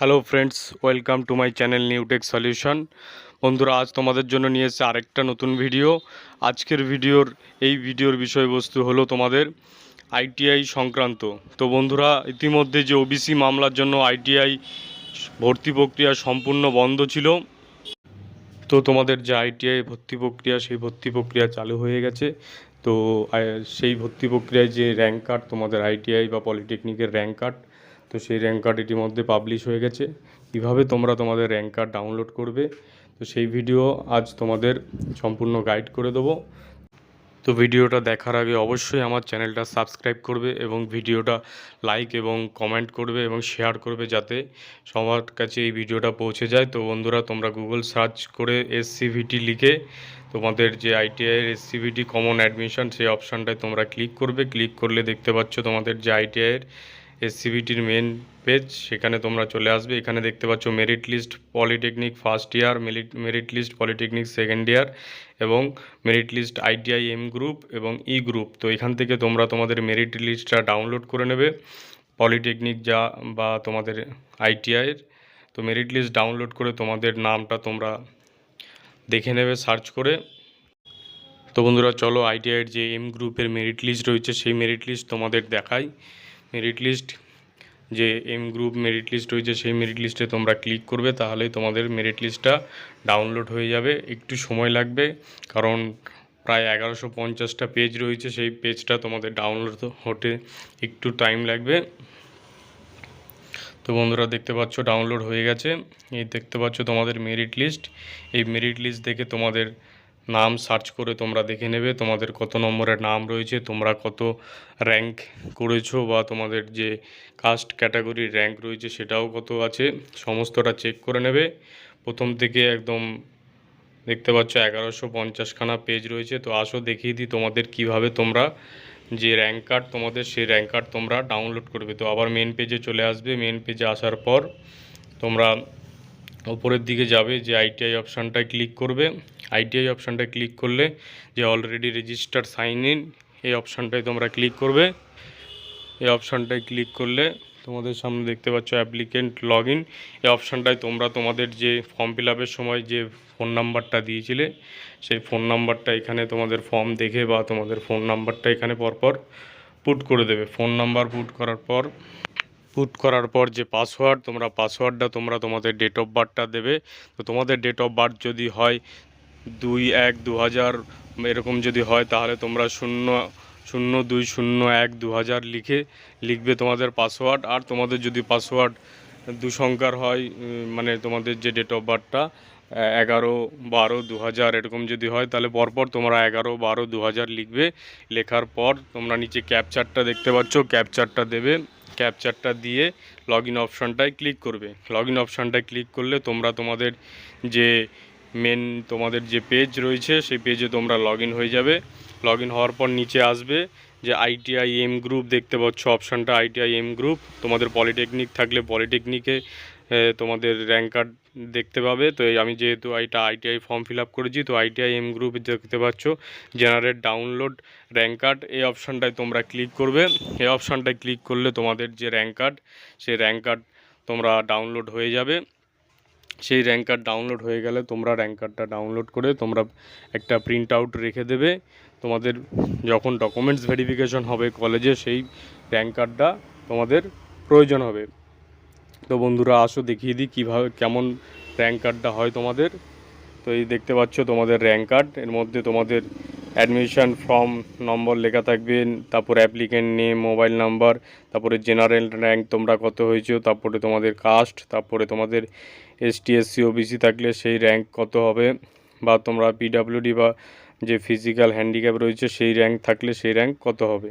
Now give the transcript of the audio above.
Hello friends welcome to my channel Newtech solution বন্ধুরা, আজ তোমাদের জন্য নিয়ে এসেছে আরেকটা নতুন ভিডিও আজকের ভিডিওর এই ভিডিওর বিষয়বস্তু হলো তোমাদের আইটিআই সংক্রান্ত। তো বন্ধুরা, ইতিমধ্যে যে ওবিসি মামলার জন্য আইটিআই ভর্তি প্রক্রিয়া সম্পূর্ণ বন্ধ ছিল, তো তোমাদের যে আইটিআই ভর্তি প্রক্রিয়া, সেই ভর্তি প্রক্রিয়া চালু হয়ে গেছে। তো সেই ভর্তি প্রক্রিয়ায় যে র্যাঙ্ক কার্ড তোমাদের আইটিআই বা পলিটেকনিকের র্যাঙ্ক কার্ড তো সেই র্যাঙ্ক কার্ড ইতিমধ্যে পাবলিশ হয়ে গেছে। কীভাবে তোমরা তোমাদের র্যাঙ্ক কার্ড ডাউনলোড করবে, তো সেই ভিডিও আজ তোমাদের সম্পূর্ণ গাইড করে দেবো। তো ভিডিওটা দেখার আগে অবশ্যই আমার চ্যানেলটা সাবস্ক্রাইব করবে এবং ভিডিওটা লাইক এবং কমেন্ট করবে এবং শেয়ার করবে যাতে সবার কাছে এই ভিডিওটা পৌঁছে যায়। তো বন্ধুরা, তোমরা গুগল সার্চ করে এসসিভিটি লিখে তোমাদের যে আইটিআইয়ের এসসিভিটি কমন অ্যাডমিশন সেই অপশানটায় তোমরা ক্লিক করবে। ক্লিক করলে দেখতে পাচ্ছ তোমাদের যে আইটিআইয়ের এসসিভিটির মেন পেজ সেখানে তোমরা চলে আসবে। এখানে দেখতে পাচ্ছ merit list polytechnic first year merit merit list polytechnic second year এবং merit list ITI M group এবং ই গ্রুপ তো এখান থেকে তোমরা তোমাদের মেরিট লিস্টটা ডাউনলোড করে নেবে। পলিটেকনিক যা বা তোমাদের আইটিআইয়ের তো মেরিট লিস্ট ডাউনলোড করে তোমাদের নামটা তোমরা দেখে নেবে সার্চ করে। তো বন্ধুরা, চলো আইটিআইয়ের যে এম গ্রুপের মেরিট লিস্ট রয়েছে, সেই মেরিট লিস্ট তোমাদের দেখাই। মেরিট লিস্ট যে এম গ্রুপ মেরিট লিস্ট রয়েছে সেই মেরিট লিস্টে তোমরা ক্লিক করবে, তাহলেই তোমাদের মেরিট লিস্টটা ডাউনলোড হয়ে যাবে। একটু সময় লাগবে, কারণ প্রায় এগারোশো পঞ্চাশটা পেজ রয়েছে, সেই পেজটা তোমাদের ডাউনলোড হতে একটু টাইম লাগবে। তো বন্ধুরা, দেখতে পাচ্ছ ডাউনলোড হয়ে গেছে। এই দেখতে পাচ্ছ তোমাদের মেরিট লিস্ট এই মেরিট লিস্ট দেখে তোমাদের নাম সার্চ করে তোমরা দেখে নেবে তোমাদের কত নম্বরের নাম রয়েছে, তোমরা কত র্যাঙ্ক করেছ বা তোমাদের যে কাস্ট ক্যাটাগরির র্যাঙ্ক রয়েছে সেটাও কত আছে, সমস্তটা চেক করে নেবে। প্রথম থেকে একদম দেখতে পাচ্ছ এগারোশো পঞ্চাশখানা পেজ রয়েছে, তো আসো দেখিয়ে দিই তোমাদের কীভাবে তোমরা যে র্যাঙ্ক কার্ড তোমাদের সেই র্যাঙ্ক কার্ড তোমরা ডাউনলোড করবে। তো আবার মেন পেজে চলে আসবে মেন পেজে আসার পর তোমরা ওপরের দিকে যাবে যে আইটিআই অপশানটায় ক্লিক করবে। আইটিআই অপশানটায় ক্লিক করলে যে অলরেডি রেজিস্টার সাইন ইন এই অপশানটায় তোমরা ক্লিক করবে। এই অপশানটায় ক্লিক করলে তোমাদের সামনে দেখতে পাচ্ছ অ্যাপ্লিকেন্ট লগ ইন এই অপশানটায় তোমরা তোমাদের যে ফর্ম ফিল সময় যে ফোন নাম্বারটা দিয়েছিলে, সেই ফোন নাম্বারটা এখানে তোমাদের ফর্ম দেখে বা তোমাদের ফোন নাম্বারটা এখানে পরপর পুট করে দেবে। ফোন নাম্বার পুট করার পর পুট করার পর যে পাসওয়ার্ড তোমরা পাসওয়ার্ডটা তোমরা তোমাদের ডেট অফ বার্থটা দেবে। তো তোমাদের ডেট অফ বার্থ যদি হয় দুই এক দু হাজার, এরকম যদি হয়, তাহলে তোমরা শূন্য শূন্য দুই শূন্য এক দু হাজার লিখে, লিখবে তোমাদের পাসওয়ার্ড আর তোমাদের যদি পাসওয়ার্ড দু সংখ্যার হয় মানে তোমাদের যে ডেট অফ বার্থটা এগারো বারো দু হাজার, এরকম যদি হয়, তাহলে পরপর তোমরা এগারো বারো দু হাজার লিখবে। লেখার পর তোমরা নিচে ক্যাপচারটা দেখতে পাচ্ছ ক্যাপচারটা দেবে। ক্যাপচারটা দিয়ে লগ ইন অপশানটায় ক্লিক করবে। লগ ইন অপশানটায় ক্লিক করলে তোমরা তোমাদের যে মেন তোমাদের যে পেজ রয়েছে, সেই পেজে তোমরা লগ হয়ে যাবে। লগ হওয়ার পর নিচে আসবে যে আইটিআই এম গ্রুপ দেখতে পাচ্ছ অপশানটা আইটিআই এম গ্রুপ তোমাদের পলিটেকনিক থাকলে পলিটেকনিকে তোমাদের র্যাঙ্ক কার্ড দেখতে পাবে। তো আমি যেহেতু এটা আইটিআই ফর্ম ফিল আপ করেছি, তো আইটিআই এম গ্রুপ দেখতে পাচ্ছ। জেনারেট ডাউনলোড র্যাঙ্ক কার্ড এই অপশানটায় তোমরা ক্লিক করবে। এই অপশানটায় ক্লিক করলে তোমাদের যে র্যাঙ্ক কার্ড সেই র্যাঙ্ক কার্ড তোমরা ডাউনলোড হয়ে যাবে। সেই র্যাঙ্ক কার্ড ডাউনলোড হয়ে গেলে তোমরা র্যাঙ্ক কার্ডটা ডাউনলোড করে তোমরা একটা প্রিন্ট আউট রেখে দেবে। তোমাদের যখন ডকুমেন্টস ভেরিফিকেশন হবে কলেজে সেই র্যাঙ্ক কার্ডটা তোমাদের প্রয়োজন হবে। তো বন্ধুরা, আসো দেখিয়ে দিই কীভাবে, কেমন র্যাঙ্ক কার্ডটা হয় তোমাদের। তো এই দেখতে পাচ্ছ তোমাদের র্যাঙ্ক কার্ড এর মধ্যে তোমাদের অ্যাডমিশন ফর্ম নম্বর লেখা থাকবে, তারপর অ্যাপ্লিকেন্ট নেম মোবাইল নাম্বার তারপরে জেনারেল র্যাঙ্ক তোমরা কত হয়েছো, তারপরে তোমাদের কাস্ট তারপরে তোমাদের এসটি এসসি ওবিসি থাকলে সেই র্যাঙ্ক কত হবে, বা তোমরা পিডাব্লিউডি বা যে ফিজিক্যাল হ্যান্ডিক্যাপ রয়েছে সেই র্যাঙ্ক থাকলে সেই র্যাঙ্ক কত হবে।